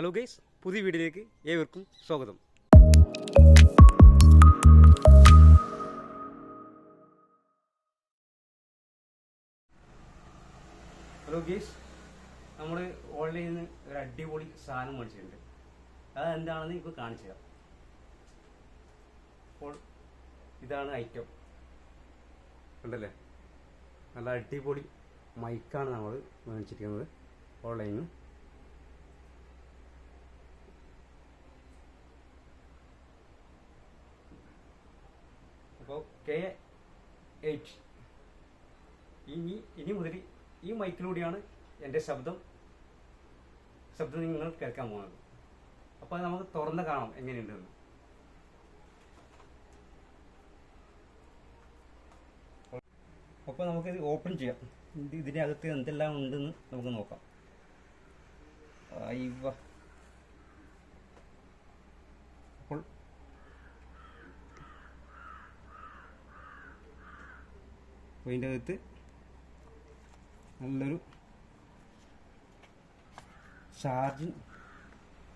Hello guys പുതിയ വീഡിയോയിലേക്ക് ഏവർക്കും സ്വാഗതം. ഹലോ ഗൈസ് നമ്മൾ ഓൺലൈനിൽ നിന്ന് ഒരു അടിപൊളി സാധനം മേടിച്ചിട്ടുണ്ട്. അത് എന്താണെന്ന് ഇപ്പോൾ കാണിച്ചു തരാം. അപ്പോൾ ഇതാണ് ഐറ്റം ഉണ്ടല്ലേ നല്ല അടിപൊളി മൈക്കാണ് നമ്മൾ മേടിച്ചിരിക്കുന്നത് ഓൺലൈനിൽ അപ്പോൾ കെ എയ്റ്റ് ഇനി ഇനി മുതൽ ഈ മൈക്കിലൂടെയാണ് എന്റെ ശബ്ദം ശബ്ദം നിങ്ങൾ കേൾക്കാൻ പോകുന്നത്. അപ്പോൾ അത് നമുക്ക് തുറന്ന് കാണാം എങ്ങനെയുണ്ടെന്ന്. അപ്പോൾ നമുക്കിത് ഓപ്പൺ ചെയ്യാം. ഇതിനകത്ത് എന്തെല്ലാം ഉണ്ടെന്ന് നമുക്ക് നോക്കാം. അയ്യവ അപ്പോൾ ഇതിന്റെ അകത്ത് നല്ലൊരു ചാർജിങ്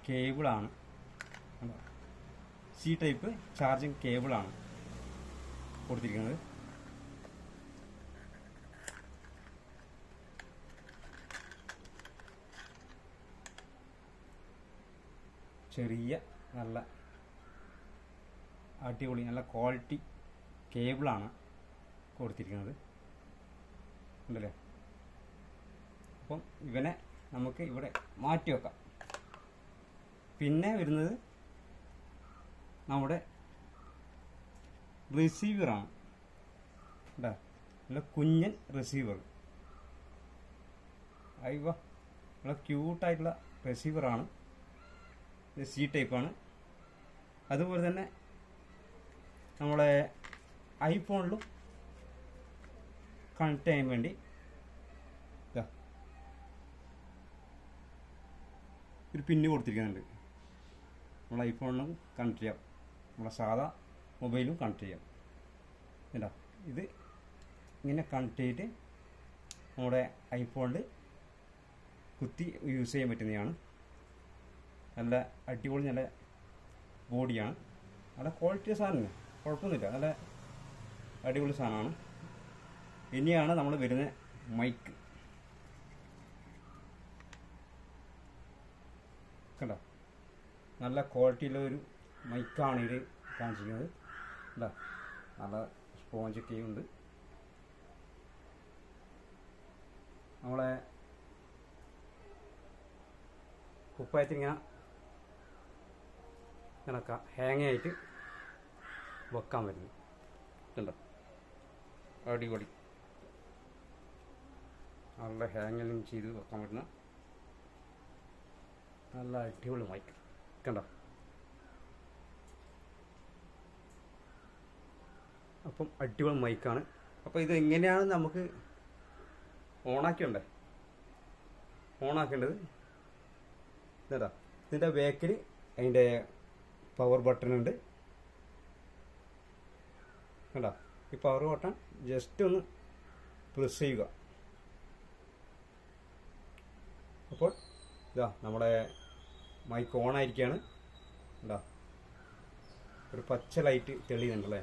കേബിളാണ്. സി ടൈപ്പ് ചാർജിങ് കേബിളാണ് കൊടുത്തിരിക്കുന്നത്. ചെറിയ നല്ല അടിപൊളി നല്ല ക്വാളിറ്റി കേബിളാണ്. കൊടുത്തിരിക്കുന്നത്. ഉണ്ടല്ലേ? അപ്പം ഇവനെ നമുക്ക് ഇവിടെ മാറ്റി വെക്കാം. പിന്നെ വരുന്നത് നമ്മുടെ റിസീവറാണ് കേട്ടോ നല്ല കുഞ്ഞൻ റിസീവർ അയ്യോ നല്ല ക്യൂട്ടായിട്ടുള്ള റിസീവറാണ് ഇത് സി ടൈപ്പാണ് അതുപോലെ തന്നെ നമ്മളെ ഐഫോണിലും കണക്ട് ചെയ്യാൻ വേണ്ടി ഒരു പിന്ന് കൊടുത്തിരിക്കുന്നുണ്ട്. നമ്മൾ ഐഫോണിലും കണക്ട് ചെയ്യാം. നമ്മളെ സാധാ മൊബൈലും കണക്ട് ചെയ്യാം. കേട്ടോ ഇത് ഇങ്ങനെ കണക്ട് ചെയ്തിട്ട് നമ്മുടെ ഐഫോണിൽ കുത്തി യൂസ് ചെയ്യാൻ പറ്റുന്നതാണ്. നല്ല അടിപൊളി നല്ല ബോഡിയാണ് നല്ല ക്വാളിറ്റി സാധനമാണ് കുഴപ്പമൊന്നുമില്ല. നല്ല അടിപൊളി സാധനമാണ്. ഇനിയാണ് നമ്മൾ വരുന്ന മൈക്ക്. കണ്ടോ? നല്ല ക്വാളിറ്റിയിലൊരു മൈക്കാണ് ഇത് കാണിച്ചിരിക്കുന്നത്. കണ്ടോ? നല്ല സ്പോഞ്ചൊക്കെ ഉണ്ട്. നമ്മളെ കുപ്പായത്തിങ്ങനെ കണക്ക ഹാങ് ആയിട്ട് വെക്കാൻ വരുന്നു കണ്ടോ? അടിപൊളി. നല്ല ഹാങ്ങെല്ലാം ചെയ്ത് വെക്കാൻ പറ്റുന്ന നല്ല അടിപൊളി മൈക്ക് കണ്ടോ? അപ്പം അടിപൊളി മൈക്കാണ് അപ്പോൾ ഇത് എങ്ങനെയാണ് നമുക്ക് ഓണാക്കണ്ടേ ഓണാക്കേണ്ടത്? ഇതാ ഇതിന്റെ ബാക്കിൽ അതിന്റെ പവർ ബട്ടൺ ഉണ്ട്. കണ്ടോ? ഈ പവർ ബട്ടൺ ജസ്റ്റ് ഒന്ന് പ്രസ് ചെയ്യുക അപ്പോൾ ഇതാ നമ്മുടെ മൈക്ക് ഓൺ ആയിരിക്കുകയാണ് കണ്ടോ ഒരു പച്ച ലൈറ്റ് തെളിയുന്നുണ്ടല്ലേ?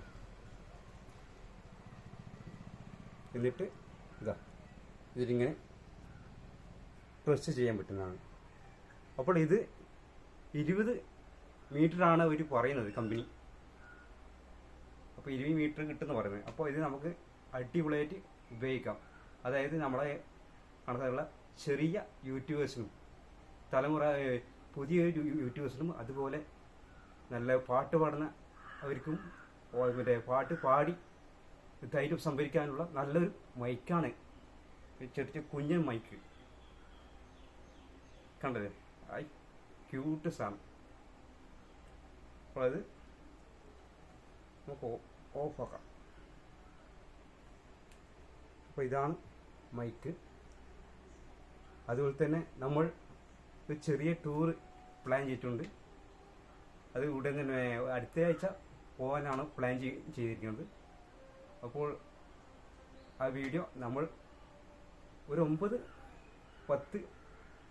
എന്നിട്ട് ഇതാ ഇതിലിങ്ങനെ പ്രസ് ചെയ്യാൻ പറ്റുന്നതാണ്. അപ്പോൾ ഇത് ഇരുപത് മീറ്ററാണ് അവർ പറയുന്നത് കമ്പനി അപ്പോൾ ഇരുപത് മീറ്റർ കിട്ടുമെന്ന് പറയുന്നത്. അപ്പോൾ ഇത് നമുക്ക് അടിപൊളിയായിട്ട് ഉപയോഗിക്കാം. അതായത് നമ്മളെ കണക്കുള്ള ചെറിയ യൂട്യൂബേഴ്സിനും തലമുറ പുതിയ യൂട്യൂബേഴ്സിനും അതുപോലെ നല്ല പാട്ട് പാടുന്ന അവർക്കും മറ്റേ പാട്ട് പാടി ധൈര്യം സംഭരിക്കാനുള്ള നല്ലൊരു മൈക്കാണ് ചെറിയ കുഞ്ഞൻ മൈക്ക്. കണ്ടത് ഐ ക്യൂട്ട് സാധനം അപ്പോൾ അത് നമുക്ക് ഓഫാക്കാം അപ്പോൾ ഇതാണ് മൈക്ക്. അതുപോലെ തന്നെ നമ്മൾ ഒരു ചെറിയ ടൂർ പ്ലാൻ ചെയ്തിട്ടുണ്ട്. അത് ഉടൻ തന്നെ അടുത്ത ആഴ്ച പോകാനാണ് പ്ലാൻ ചെയ്- ചെയ്തിരിക്കുന്നത്. അപ്പോൾ ആ വീഡിയോ നമ്മൾ ഒരു ഒമ്പത് പത്ത്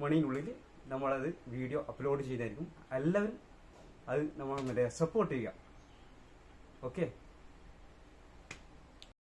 മണിയിനുള്ളിൽ നമ്മളത് വീഡിയോ അപ്ലോഡ് ചെയ്തായിരിക്കും. എല്ലാവരും അത് നമ്മൾ സപ്പോർട്ട് ചെയ്യുക. ഓക്കെ